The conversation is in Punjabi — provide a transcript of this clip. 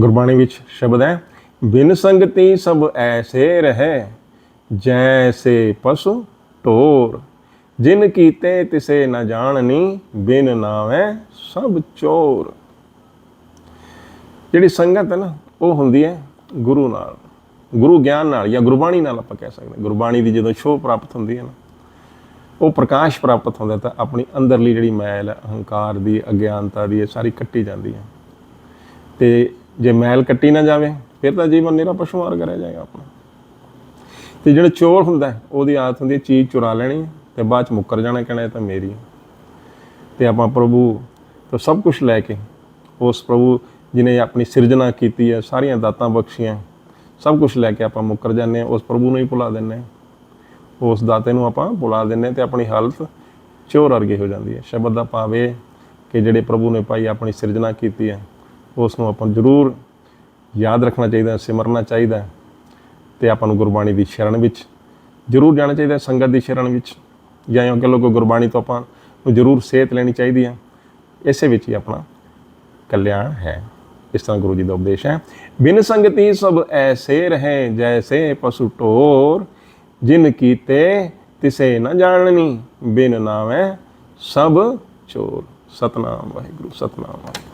ਗੁਰਬਾਣੀ ਵਿੱਚ ਸ਼ਬਦ ਹੈ ਬਿਨ ਸੰਗਤੀ ਸਭ ਐਸੇ ਰਹੇ ਜੈਸੇ ਪਸ਼ੂ ਢੋਰ ਜਿਨ ਕੀਤੇ ਤਿਸੇ ਨ ਜਾਣਨੀ ਬਿਨ ਨਾਵੇਂ ਸਭ ਚੋਰ। ਜਿਹੜੀ ਸੰਗਤ ਹੈ ਨਾ ਉਹ ਹੁੰਦੀ ਹੈ ਗੁਰੂ ਨਾਲ ਗੁਰੂ ਗਿਆਨ ਨਾਲ ਜਾਂ ਗੁਰਬਾਣੀ ਨਾਲ ਆਪਾਂ ਕਹਿ ਸਕਦੇ ਹਾਂ। ਗੁਰਬਾਣੀ ਦੀ ਜਦੋਂ ਛੋਹ ਪ੍ਰਾਪਤ ਹੁੰਦੀ ਹੈ ਨਾ ਉਹ ਪ੍ਰਕਾਸ਼ ਪ੍ਰਾਪਤ ਹੁੰਦਾ ਤਾਂ ਆਪਣੀ ਅੰਦਰਲੀ ਜਿਹੜੀ ਮੈਲ ਹੈ, ਅਹੰਕਾਰ ਦੀ ਅਗਿਆਨਤਾ ਦੀ ਇਹ ਸਾਰੀ ਕੱਟੀ ਜਾਂਦੀ ਹੈ। ਤੇ ਜੇ ਮੈਲ ਕੱਟੀ ਨਾ ਜਾਵੇ, ਫਿਰ ਤਾਂ ਜੀਵਨ ਨਿਰਾ ਪਸ਼ੂ ਵਰਗਾ ਰਹਿ ਜਾਏਗਾ ਆਪਣਾ। ਤੇ ਜਿਹੜਾ ਚੋਰ ਹੁੰਦਾ, ਉਹਦੀ ਆਦਤ ਹੁੰਦੀ ਹੈ ਚੀਜ਼ ਚੁਰਾ ਲੈਣੀ ਹੈ ਤੇ ਬਾਅਦ ਚ ਮੁੱਕਰ ਜਾਣਾ ਕਹਿਣਾ ਇਹ ਤਾਂ ਮੇਰੀ ਹੈ। ਤੇ ਆਪਾਂ ਪ੍ਰਭੂ ਤੋਂ ਸਭ ਕੁਝ ਲੈ ਕੇ, ਉਸ ਪ੍ਰਭੂ ਜਿਨੇ ਆਪਣੀ ਸਿਰਜਣਾ ਕੀਤੀ ਹੈ, ਸਾਰੀਆਂ ਦਾਤਾਂ ਬਖਸ਼ੀਆਂ, ਸਭ ਕੁਝ ਲੈ ਕੇ ਆਪਾਂ ਮੁੱਕਰ ਜਾਂਦੇ ਹਾਂ, ਉਸ ਪ੍ਰਭੂ ਨੂੰ ਹੀ ਭੁਲਾ ਦਿੰਦੇ ਹਾਂ। ਉਸ ਦਾਤੇ ਨੂੰ ਆਪਾਂ ਭੁਲਾ ਦਿੰਦੇ ਹਾਂ ਤੇ ਆਪਣੀ ਹਾਲਤ ਚੋਰ ਵਰਗੀ ਹੋ ਜਾਂਦੀ ਹੈ। ਸ਼ਬਦ ਦਾ ਭਾਵ ਇਹ ਕਿ ਜਿਹੜੇ ਪ੍ਰਭੂ ਨੇ ਭਾਈ ਆਪਣੀ ਸਿਰਜਣਾ ਕੀਤੀ ਹੈ ਉਸ ਨੂੰ ਆਪਾਂ ਜ਼ਰੂਰ ਯਾਦ ਰੱਖਣਾ ਚਾਹੀਦਾ ਸਿਮਰਨਾ ਚਾਹੀਦਾ ਹੈ ਤੇ ਆਪਾਂ ਨੂੰ ਗੁਰਬਾਣੀ ਦੀ ਸ਼ਰਨ ਵਿੱਚ ਜ਼ਰੂਰ ਜਾਣਾ ਚਾਹੀਦਾ ਸੰਗਤ ਦੀ ਸ਼ਰਨ ਵਿੱਚ ਜਾਂ ਇਹ ਕਹ ਲਓ ਕਿ ਗੁਰਬਾਣੀ ਤੋਂ ਆਪਾਂ ਨੂੰ ਜ਼ਰੂਰ ਸੇਧ ਲੈਣੀ ਚਾਹੀਦੀ ਹੈ। ਇਸੇ ਵਿੱਚ ਹੀ ਆਪਣਾ ਕਲਿਆਣ ਹੈ। ਇਸ ਤਰ੍ਹਾਂ ਗੁਰੂ ਜੀ ਦਾ ਉਪਦੇਸ਼ ਹੈ, ਬਿਨ ਸੰਗਤੀ ਸਭ ਐਸੇ ਰਹੇ ਜੈਸੇ ਪਸ਼ੂ ਟੋਰ, ਜਿਨ ਕੀਤੇ ਤਿਸੇ ਨਾ ਜਾਣਨੀ, ਬਿਨ ਨਾਵੇਂ ਸਭ ਚੋਰ। ਸਤਨਾਮ ਵਾਹਿਗੁਰੂ ਸਤਨਾਮ ਵਾਹਿਗੁਰੂ।